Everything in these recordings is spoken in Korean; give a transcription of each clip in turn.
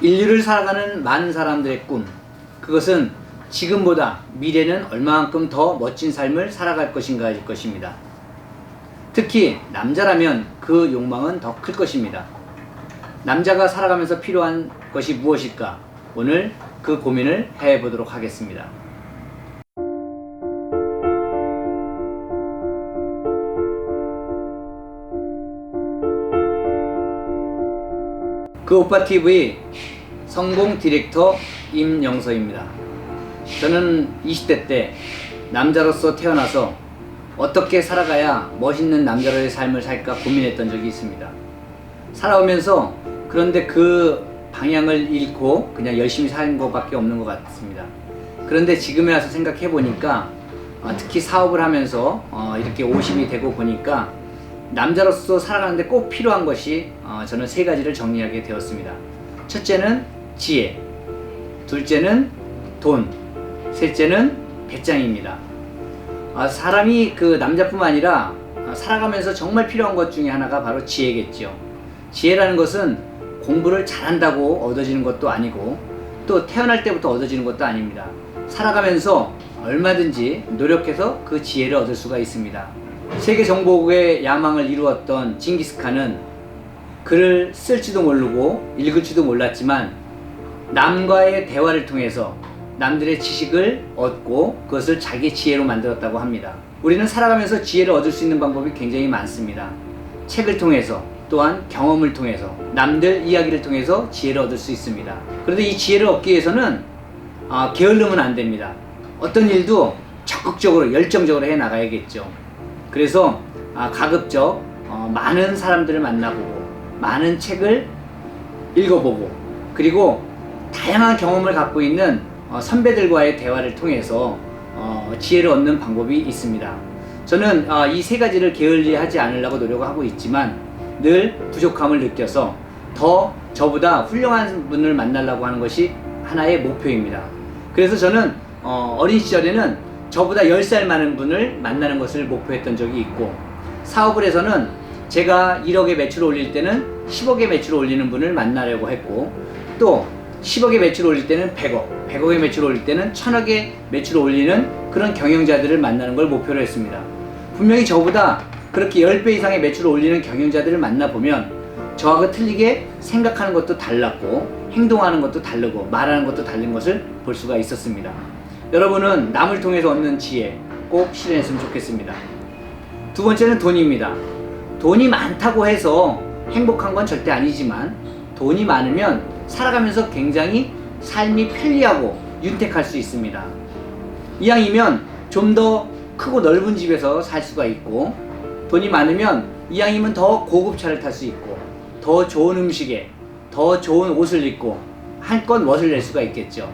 인류를 살아가는 많은 사람들의 꿈. 그것은 지금보다 미래는 얼마만큼 더 멋진 삶을 살아갈 것인가일 것입니다. 특히 남자라면 그 욕망은 더 클 것입니다. 남자가 살아가면서 필요한 것이 무엇일까? 오늘 그 고민을 해 보도록 하겠습니다. 그 오빠 TV 성공 디렉터 임영서입니다. 저는 20대 때 남자로서 태어나서 어떻게 살아가야 멋있는 남자로의 삶을 살까 고민했던 적이 있습니다. 살아오면서 그런데 그 방향을 잃고 그냥 열심히 사는 것밖에 없는 것 같습니다. 그런데 지금에 와서 생각해 보니까 어, 특히 사업을 하면서 어, 이렇게 오심이 되고 보니까 남자로서 살아가는데 꼭 필요한 것이 어, 저는 세 가지를 정리하게 되었습니다. 첫째는 지혜, 둘째는 돈, 셋째는 배짱입니다. 아, 사람이 그 남자뿐만 아니라 아, 살아가면서 정말 필요한 것 중에 하나가 바로 지혜겠죠. 지혜라는 것은 공부를 잘한다고 얻어지는 것도 아니고 또 태어날 때부터 얻어지는 것도 아닙니다. 살아가면서 얼마든지 노력해서 그 지혜를 얻을 수가 있습니다. 세계 정복의 야망을 이루었던 징기스칸은 글을 쓸지도 모르고 읽을지도 몰랐지만 남과의 대화를 통해서 남들의 지식을 얻고 그것을 자기 지혜로 만들었다고 합니다. 우리는 살아가면서 지혜를 얻을 수 있는 방법이 굉장히 많습니다. 책을 통해서 또한 경험을 통해서 남들 이야기를 통해서 지혜를 얻을 수 있습니다. 그런데 이 지혜를 얻기 위해서는 아, 게을르면 안 됩니다. 어떤 일도 적극적으로 열정적으로 해 나가야겠죠. 그래서 아, 가급적 어, 많은 사람들을 만나보고 많은 책을 읽어보고 그리고 다양한 경험을 갖고 있는 어, 선배들과의 대화를 통해서 어, 지혜를 얻는 방법이 있습니다. 저는 어, 이세 가지를 게을리하지 않으려고 노력하고 있지만 늘 부족함을 느껴서 더 저보다 훌륭한 분을 만나려고 하는 것이 하나의 목표입니다. 그래서 저는 어, 어린 시절에는 저보다 10살 많은 분을 만나는 것을 목표했던 적이 있고 사업을 해서는 제가 1억의 매출을 올릴 때는 10억의 매출을 올리는 분을 만나려고 했고 또 10억의 매출을 올릴 때는 100억, 100억의 매출을 올릴 때는 1000억의 매출을 올리는 그런 경영자들을 만나는 걸 목표로 했습니다. 분명히 저보다 그렇게 10배 이상의 매출을 올리는 경영자들을 만나보면 저하고 틀리게 생각하는 것도 달랐고 행동하는 것도 다르고 말하는 것도 다른 것을 볼 수가 있었습니다. 여러분은 남을 통해서 얻는 지혜 꼭 실현했으면 좋겠습니다. 두 번째는 돈입니다. 돈이 많다고 해서 행복한 건 절대 아니지만 돈이 많으면 살아가면서 굉장히 삶이 편리하고 윤택할 수 있습니다. 이왕이면 좀 더 크고 넓은 집에서 살 수가 있고 돈이 많으면 이왕이면 더 고급 차를 탈 수 있고 더 좋은 음식에 더 좋은 옷을 입고 한껏 멋을 낼 수가 있겠죠.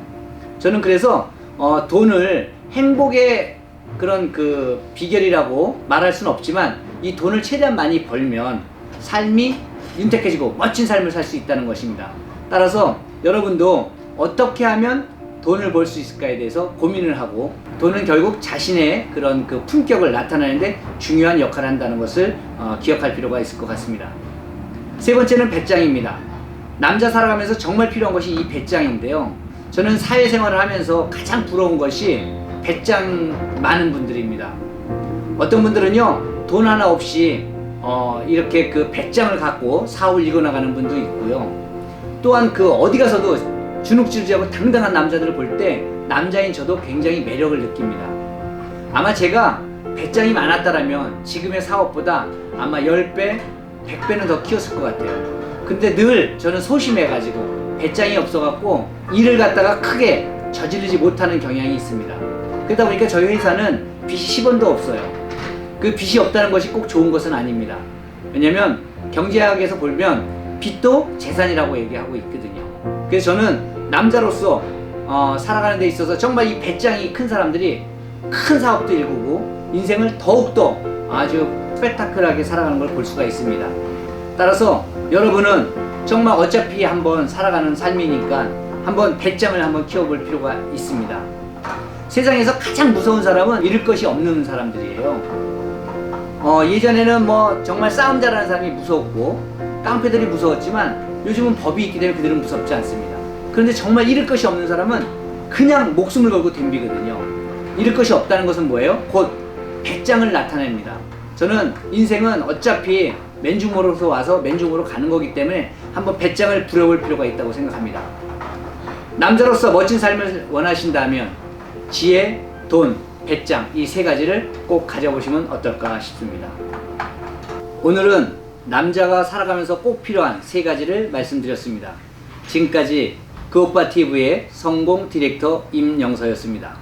저는 그래서 어, 돈을 행복의 그런 그 비결이라고 말할 수는 없지만 이 돈을 최대한 많이 벌면 삶이 윤택해지고 멋진 삶을 살 수 있다는 것입니다. 따라서 여러분도 어떻게 하면 돈을 벌 수 있을까에 대해서 고민을 하고 돈은 결국 자신의 그런 그 품격을 나타내는데 중요한 역할을 한다는 것을 어, 기억할 필요가 있을 것 같습니다. 세 번째는 배짱입니다. 남자 살아가면서 정말 필요한 것이 이 배짱인데요. 저는 사회생활을 하면서 가장 부러운 것이 배짱 많은 분들입니다. 어떤 분들은요 돈 하나 없이 어, 이렇게 그 배짱을 갖고 사업을 이뤄나가는 분도 있고요. 또한 그 어디 가서도 주눅질지하고 당당한 남자들을 볼 때 남자인 저도 굉장히 매력을 느낍니다. 아마 제가 배짱이 많았다라면 지금의 사업보다 아마 10배, 100배는 더 키웠을 것 같아요. 근데 늘 저는 소심해가지고 배짱이 없어갖고 일을 갖다가 크게 저지르지 못하는 경향이 있습니다. 그러다 보니까 저희 회사는 빚이 10원도 없어요. 그 빚이 없다는 것이 꼭 좋은 것은 아닙니다. 왜냐면 경제학에서 보면 빚도 재산이라고 얘기하고 있거든요. 그래서 저는 남자로서 어, 살아가는 데 있어서 정말 이 배짱이 큰 사람들이 큰 사업도 일구고 인생을 더욱더 아주 스펙타클하게 살아가는 걸 볼 수가 있습니다. 따라서 여러분은 정말 어차피 한번 살아가는 삶이니까 한번 배짱을 한번 키워볼 필요가 있습니다. 세상에서 가장 무서운 사람은 잃을 것이 없는 사람들이에요. 어, 예전에는 뭐 정말 싸움 잘하는 사람이 무서웠고 깡패들이 무서웠지만 요즘은 법이 있기 때문에 그들은 무섭지 않습니다. 그런데 정말 잃을 것이 없는 사람은 그냥 목숨을 걸고 덤비거든요. 잃을 것이 없다는 것은 뭐예요? 곧 배짱을 나타냅니다. 저는 인생은 어차피 맨중으로서 와서 맨중으로 가는 거기 때문에 한번 배짱을 부려볼 필요가 있다고 생각합니다. 남자로서 멋진 삶을 원하신다면 지혜, 돈, 배짱 이 세 가지를 꼭 가져보시면 어떨까 싶습니다. 오늘은 남자가 살아가면서 꼭 필요한 세 가지를 말씀드렸습니다. 지금까지 그 오빠 TV의 성공 디렉터 임영서였습니다.